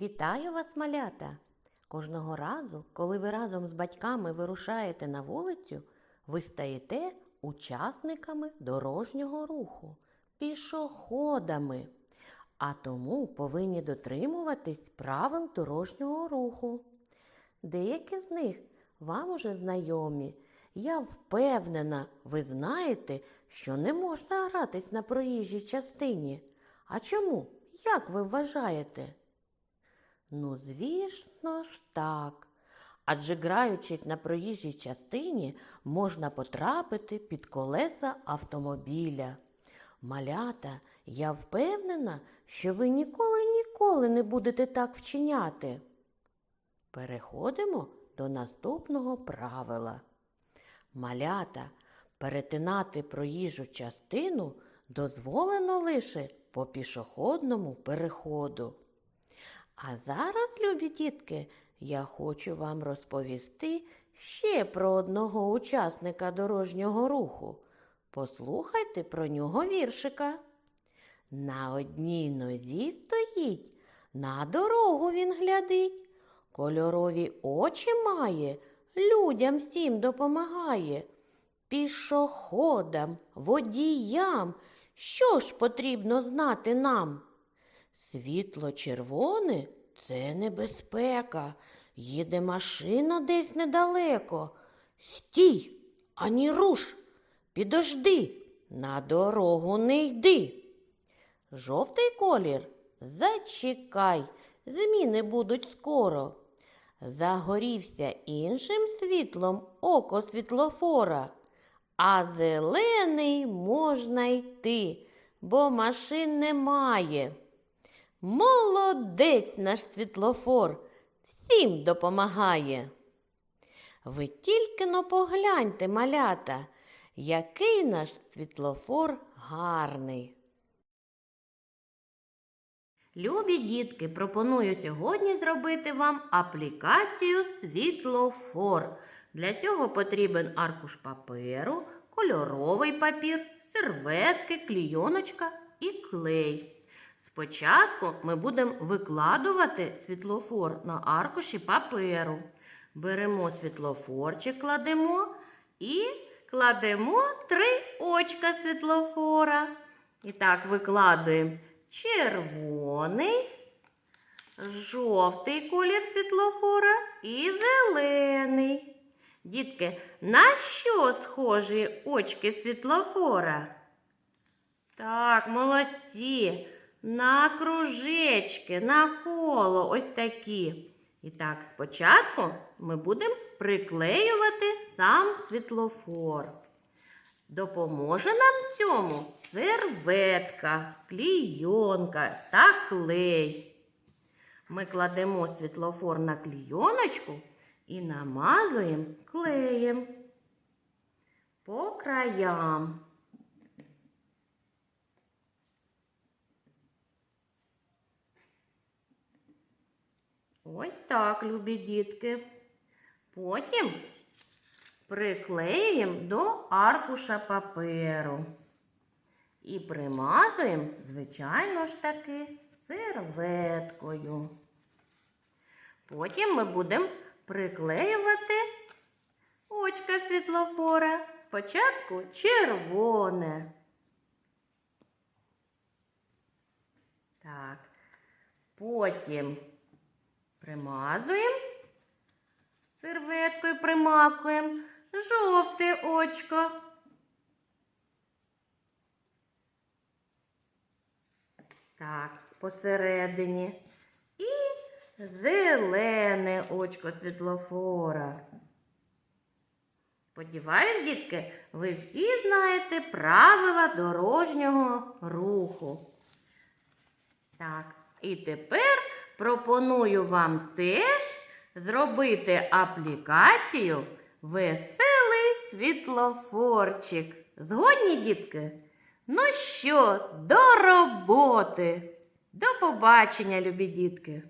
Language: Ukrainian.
Вітаю вас, малята! Кожного разу, коли ви разом з батьками вирушаєте на вулицю, ви стаєте учасниками дорожнього руху, пішоходами, а тому повинні дотримуватись правил дорожнього руху. Деякі з них вам уже знайомі. Я впевнена, ви знаєте, що не можна гратись на проїжджій частині. А чому? Як ви вважаєте? Ну, звісно ж так. Адже граючись на проїжджій частині, можна потрапити під колеса автомобіля. Малята, я впевнена, що ви ніколи ніколи не будете так вчиняти. Переходимо до наступного правила. Малята, перетинати проїжджу частину дозволено лише по пішохідному переходу. А зараз, любі дітки, я хочу вам розповісти ще про одного учасника дорожнього руху. Послухайте про нього віршика. На одній нозі стоїть, на дорогу він глядить, кольорові очі має, людям всім допомагає. Пішоходам, водіям, що ж потрібно знати нам? Світло червоне це небезпека. Їде машина десь недалеко. Стій, ані руш, підожди, на дорогу не йди. Жовтий колір зачекай, зміни будуть скоро. Загорівся іншим світлом око світлофора, а зелений можна йти, бо машин немає. Молодець наш світлофор, всім допомагає. Ви тільки но погляньте, малята, який наш світлофор гарний. Любі дітки, пропоную сьогодні зробити вам аплікацію світлофор. Для цього потрібен аркуш паперу, кольоровий папір, серветки, клійоночка і клей. Спочатку ми будемо викладувати світлофор на аркуші паперу. Беремо світлофорчик, кладемо і кладемо три очка світлофора. І так викладуємо червоний, жовтий колір світлофора і зелений. Дітки, на що схожі очки світлофора? Так, молодці. На кружечки, на коло, ось такі. І так, спочатку ми будемо приклеювати сам світлофор. Допоможе нам цьому серветка, клійонка та клей. Ми кладемо світлофор на клійоночку і намазуємо клеєм по краям. Ось так, любі дітки. Потім приклеюємо до аркуша паперу. І примазуємо, звичайно ж таки, серветкою. Потім ми будемо приклеювати очка світлофора. Спочатку червоне. Так. Потім примазуємо, серветкою примакуємо жовте очко. Так, посередині. І зелене очко світлофора. Сподіваюсь, дітки, ви всі знаєте правила дорожнього руху. Так, і тепер пропоную вам теж зробити аплікацію Веселий світлофорчик. Згодні, дітки? Ну що, до роботи! До побачення, любі дітки!